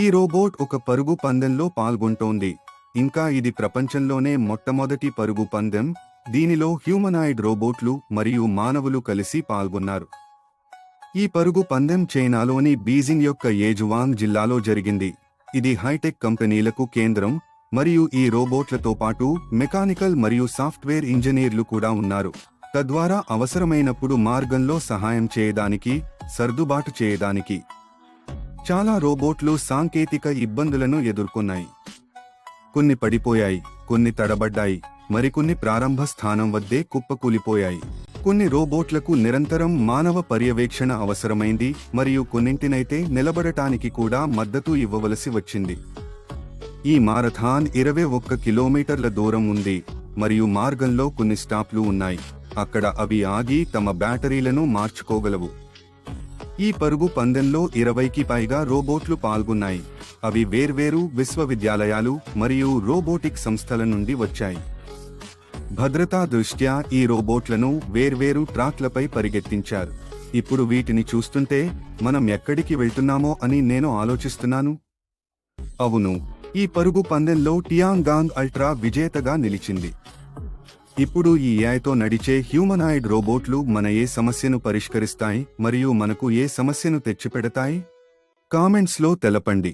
ఈ రోబోట్ ఒక పరుగు పందెంలో పాల్గొంటోంది. ఇంకా ఇది ప్రపంచంలోనే మొట్టమొదటి పరుగు పందెం. దీనిలో హ్యూమనాయిడ్ రోబోట్లు మరియు మానవులు కలిసి పాల్గొన్నారు. ఈ పరుగు పందెం చైనాలోని బీజింగ్ యొక్క ఏజువాంగ్ జిల్లాలో జరిగింది. ఇది హైటెక్ కంపెనీలకు కేంద్రం మరియు ఈ రోబోట్లతో పాటు మెకానికల్ మరియు సాఫ్ట్వేర్ ఇంజనీర్లు కూడా ఉన్నారు. తద్వారా అవసరమైనప్పుడు మార్గంలో సహాయం చేయడానికి సర్దుబాటు చేయడానికి. చాలా రోబోట్లు సాంకేతిక ఇబ్బందులను ఎదుర్కొన్నాయి. కొన్ని పడిపోయాయి కొన్ని తడబడ్డాయి మరికొన్ని ప్రారంభ స్థానం వద్దే కుప్పకూలిపోయాయి. కొన్ని రోబోట్లకు నిరంతరం మానవ పర్యవేక్షణ అవసరమైంది మరియు కొన్నింటినైతే నిలబడటానికి కూడా మద్దతు ఇవ్వవలసి వచ్చింది. ఈ మారథాన్ ఇరవై ఒక్క కిలోమీటర్ల దూరం ఉంది మరియు మార్గంలో కొన్ని స్టాప్లు ఉన్నాయి. అక్కడ అవి ఆగి తమ బ్యాటరీలను మార్చుకోగలవు. ఈ పరుగు పందెంలో ఇరవైకి పైగా రోబోట్లు పాల్గొన్నాయి. అవి వేర్వేరు విశ్వవిద్యాలయాలు మరియు రోబోటిక్ సంస్థల నుండి వచ్చాయి. భద్రతా దృష్ట్యా ఈ రోబోట్లను వేర్వేరు ట్రాక్లపై పరిగెత్తించారు. ఇప్పుడు వీటిని చూస్తుంటే మనం ఎక్కడికి వెళ్తున్నామో అని నేను ఆలోచిస్తున్నాను. అవును ఈ పరుగు పందెంలో టియాంగాంగ్ అల్ట్రా విజేతగా నిలిచింది. ఇప్పుడు ఈ ఏఐతో నడిచే హ్యూమనాయిడ్ రోబోట్లు మన ఏ సమస్యను పరిష్కరిస్తాయి మరియు మనకు ఏ సమస్యను తెచ్చిపెడతాయి? కామెంట్స్లో తెలపండి.